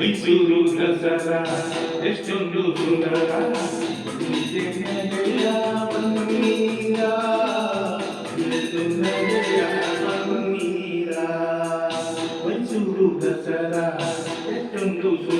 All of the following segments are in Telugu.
ಮೈಸೂರು ದಸರಾ ಎಷ್ಟೊಂದು ಸುಂದರ ಜಯ ಬನ್ನೀರ ಜಯ ಬನ್ನೀರ ಮೈಸೂರು ದಸರಾ ಎಷ್ಟೊಂದು ಸುಂದರ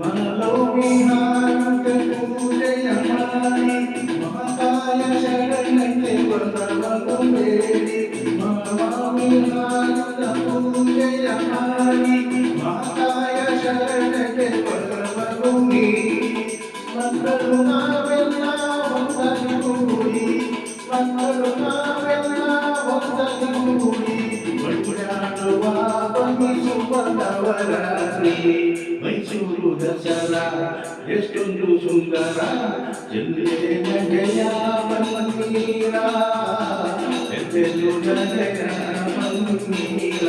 మనలో విహారంత పూజయమాని మహాకాయ శరణంటే వదనము వేడి మహావిహారంత పూజయమాని మహాకాయ శరణంటే వదనము వేడి మంగళు నావెల్ల వందని కూడి మంగళు నావెల్ల వందని ದರ್ಶನ ಎಷ್ಟೊಂದು ಸುಂದರ ಎಲ್ಲೆಲ್ಲ ಜಯ ಮಂದಿರ ಎಲ್ಲೆಲ್ಲೂ ಜಯ ಮಂದಿರ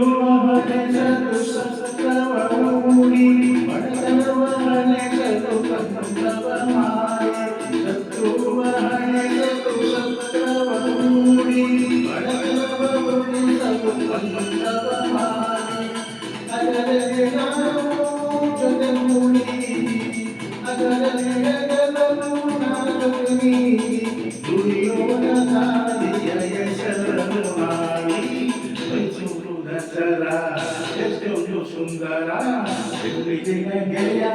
Thank you. శివుడు సుందర విజయ గయా